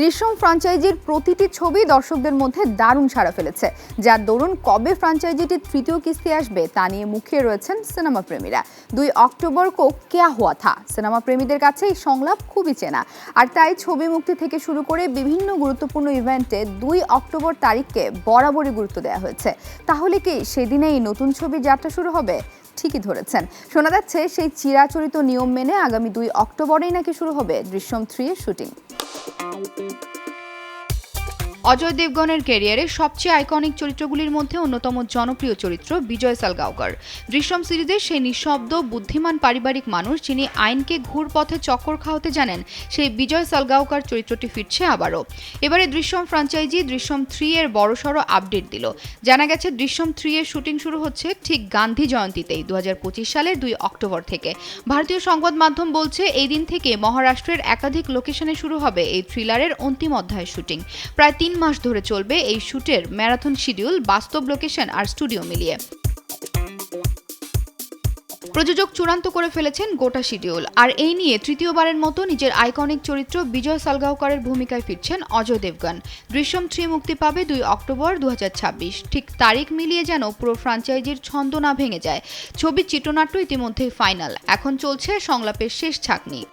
দৃশ্যম ফ্রাঞ্চাইজির প্রতিটি ছবি দর্শকদের মধ্যে দারুণ সাড়া ফেলেছে। যার দরুন কবে ফ্রাঞ্চাইজিটির তৃতীয় কিস্তি আসবে তা নিয়ে মুখিয়ে রয়েছেন সিনেমা প্রেমীরা। দুই অক্টোবর কো কেয়া হুয়া থা? সিনেমা প্রেমীদের কাছে এই সংলাপ খুবই চেনা। আর তাই ছবি মুক্তি থেকে শুরু করে বিভিন্ন গুরুত্বপূর্ণ ইভেন্টে দুই অক্টোবর তারিখকে বরাবরই গুরুত্ব দেওয়া হয়েছে। তাহলে কি সেদিনে এই নতুন ছবি যাত্রা শুরু হবে? ঠিকই ধরেছেন। শোনা যাচ্ছে সেই চিরাচরিত নিয়ম মেনে আগামী দুই অক্টোবরেই নাকি শুরু হবে দৃশ্যম থ্রি এর শুটিং Thank you. অজয় দেবগনের ক্যারিয়ারে সবচেয়ে আইকনিক চরিত্রগুলির মধ্যে অন্যতম জনপ্রিয় চরিত্র বিজয় সালগাওকর। দৃশ্যম সিরিজের সেই নিঃশব্দ, বুদ্ধিমান পারিবারিক মানুষ যিনি আইনকে ঘুর পথে চক্কর খাওয়াতে জানেন, সেই বিজয় সালগাওকর চরিত্রটি ফিরছে আবারও। এবারে দৃশ্যম ফ্রাঞ্চাইজি দৃশ্যম থ্রি এর বড়সড় আপডেট দিল। জানা গেছে দৃশ্যম থ্রি এর শুটিং শুরু হচ্ছে ঠিক গান্ধী জয়ন্তীতেই দু হাজার পঁচিশ সালের দুই অক্টোবর থেকে। ভারতীয় সংবাদ মাধ্যম বলছে, এই দিন থেকে মহারাষ্ট্রের একাধিক লোকেশনে শুরু হবে এই থ্রিলারের অন্তিম অধ্যায়ের শুটিং প্রায় তিন মাস ধরে চলবে এই শুটের ম্যারাথন শিডিউল, বাস্তব লোকেশন আর স্টুডিও মিলিয়ে। প্রযোজক চূড়ান্ত করে ফেলেছেন গোটা শিডিউল। আর এই নিয়ে তৃতীয়বারের মতো নিজের আইকনিক চরিত্র বিজয় সালগাওকরের ভূমিকায় ফিরছেন অজয় দেবগন। দৃশ্যম থ্রি মুক্তি পাবে দুই অক্টোবর দু হাজার ছাব্বিশ। ঠিক তারিখ মিলিয়ে যেন পুরো ফ্রাঞ্চাইজির ছন্দ না ভেঙে যায়। ছবির চিত্রনাট্য ইতিমধ্যেই ফাইনাল। এখন চলছে সংলাপের শেষ ছাকনি।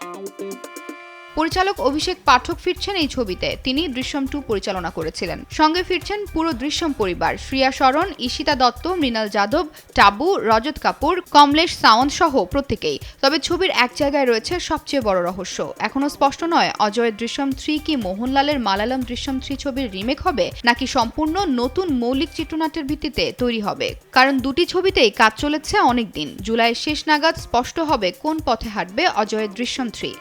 পরিচালক অভিষেক পাঠক ফিরছেন এই ছবিতে। তিনি দৃশ্যম টু পরিচালনা করেছিলেন। সঙ্গে ফিরছেন পুরো দৃশ্যম পরিবার, শ্রিয়া শরণ, ঈশিতা দত্ত, মৃণাল যাদব, টাবু, রজত কাপুর, কমলেশ সাওয়ন্ত সহ প্রত্যেকেই। তবে ছবির এক জায়গায় রয়েছে সবচেয়ে বড় রহস্য। এখনও স্পষ্ট নয়, অজয়ের দৃশ্যম থ্রি কি মোহনলালের মালালাম দৃশ্যম থ্রি ছবির রিমেক হবে, নাকি সম্পূর্ণ নতুন মৌলিক চিত্রনাট্যের ভিত্তিতে তৈরি হবে। কারণ দুটি ছবিতেই কাজ চলেছে অনেক দিন শেষ নাগাদ স্পষ্ট হবে কোন পথে হাঁটবে অজয়ের দৃশ্যম থ্রি।